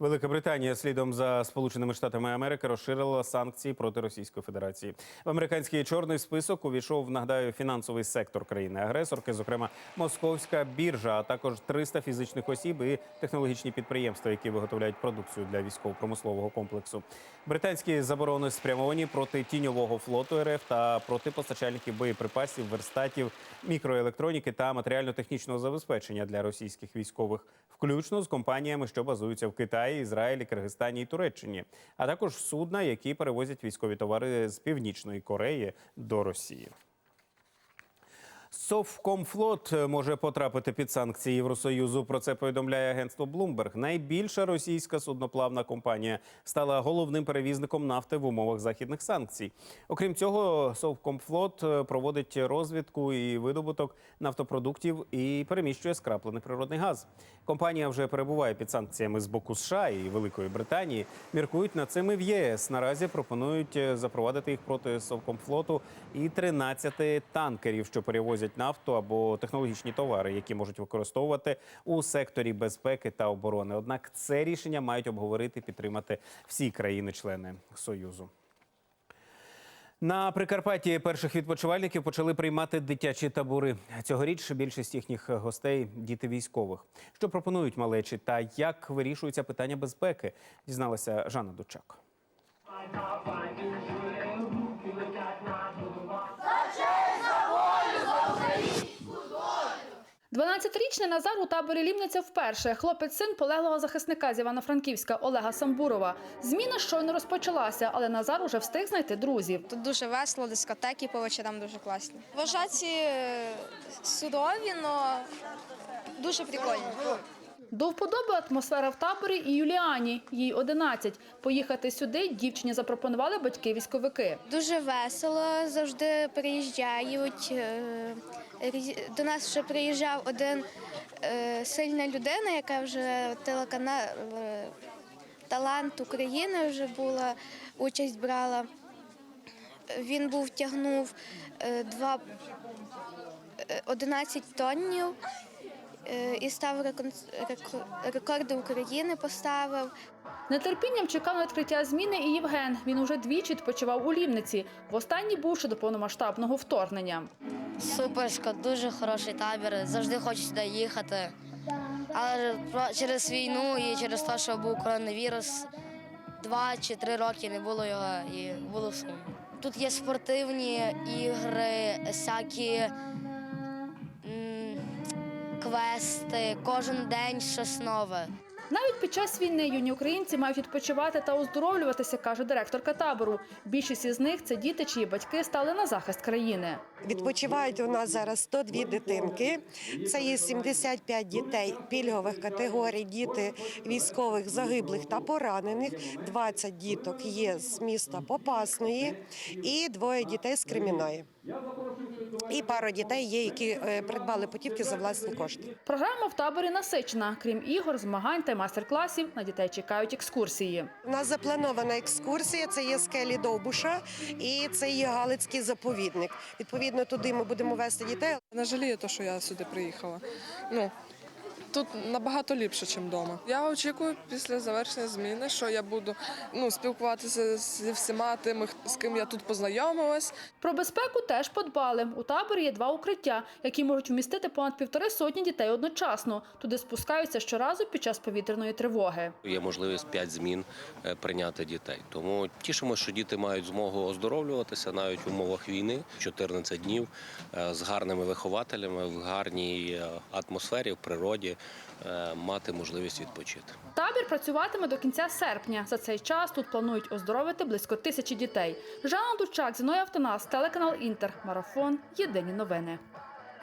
Велика Британія слідом за Сполученими Штатами Америки розширила санкції проти Російської Федерації. В американський чорний список увійшов, нагадаю, фінансовий сектор країни-агресорки, зокрема московська біржа, а також 300 фізичних осіб і технологічні підприємства, які виготовляють продукцію для військово-промислового комплексу. Британські заборони спрямовані проти тіньового флоту РФ та проти постачальників боєприпасів, верстатів, мікроелектроніки та матеріально-технічного забезпечення для російських військових, включно з компаніями, що базуються в Китаї, Ізраїлі, Киргизстані і Туреччині, а також судна, які перевозять військові товари з північної Кореї до Росії. Совкомфлот може потрапити під санкції Євросоюзу. Про це повідомляє агентство Bloomberg. Найбільша російська судноплавна компанія стала головним перевізником нафти в умовах західних санкцій. Окрім цього, Совкомфлот проводить розвідку і видобуток нафтопродуктів і переміщує скраплений природний газ. Компанія вже перебуває під санкціями з боку США і Великої Британії. Міркують над цим і в ЄС. Наразі пропонують запровадити їх проти Совкомфлоту і 13 танкерів, що перевозять нафту або технологічні товари, які можуть використовувати у секторі безпеки та оборони. Однак це рішення мають обговорити підтримати всі країни-члени Союзу. На Прикарпатті перших відпочивальників почали приймати дитячі табори. Цьогоріч більшість їхніх гостей діти військових. Що пропонують малечі та як вирішується питання безпеки, дізналася Жанна Дучак. 12-річний Назар у таборі Лімниця вперше. Хлопець син полеглого захисника з Івано-Франківська Олега Самбурова. Зміна щойно розпочалася, але Назар уже встиг знайти друзів. Тут дуже весело, дискотеки по вечорам дуже класні. Вважаті е, судові, але дуже прикольні. До вподоби атмосфера в таборі і Юліані. Їй 11. Поїхати сюди дівчині запропонували батьки-військовики. Дуже весело, завжди приїжджають. До нас вже приїжджав один е, сильна людина, яка вже телеканал е, Талант України вже була, участь брала. Він був тягнув е, два е, 11 тоннів і став рекорди України поставив. Нетерпінням чекав на відкриття зміни і Євген. Він уже двічі відпочивав у Лівниці. Востаннє був ще до повномасштабного вторгнення. Суперсько, дуже хороший табір. Завжди хочу сюди їхати. Але через війну і через те, що був коронавірус, два чи три роки не було його і було сумно. Тут є спортивні ігри, всякі квести, кожен день щось нове. Навіть під час війни юні українці мають відпочивати та оздоровлюватися, каже директорка табору. Більшість із них це діти, чиї батьки стали на захист країни. Відпочивають у нас зараз 102 дитинки. Це є 75 дітей пільгових категорій, діти військових загиблих та поранених. 20 діток є з міста Попасної і двоє дітей з Креміної. І пара дітей є, які е, придбали путівки за власні кошти. Програма в таборі насичена. Крім ігор, змагань та майстер-класів, на дітей чекають екскурсії. У нас запланована екскурсія. Це є скелі Довбуша і це є Галицький заповідник. Відповідно, туди ми будемо вести дітей. Не жалію, те, що я сюди приїхала. Ну, тут набагато ліпше, ніж вдома. Я очікую після завершення зміни, що я буду ну, спілкуватися зі всіма тими, з ким я тут познайомилась. Про безпеку теж подбали. У таборі є два укриття, які можуть вмістити понад півтори сотні дітей одночасно. Туди спускаються щоразу під час повітряної тривоги. Є можливість 5 змін е, прийняти дітей. Тому тішимося, що діти мають змогу оздоровлюватися навіть в умовах війни 14 днів е, з гарними вихователями в гарній е, атмосфері, в природі мати можливість відпочити. Табір працюватиме до кінця серпня. За цей час тут планують оздоровити близько тисячі дітей. Жанна Дучак, Зіноя Автонас, телеканал Інтер, Марафон. Єдині новини.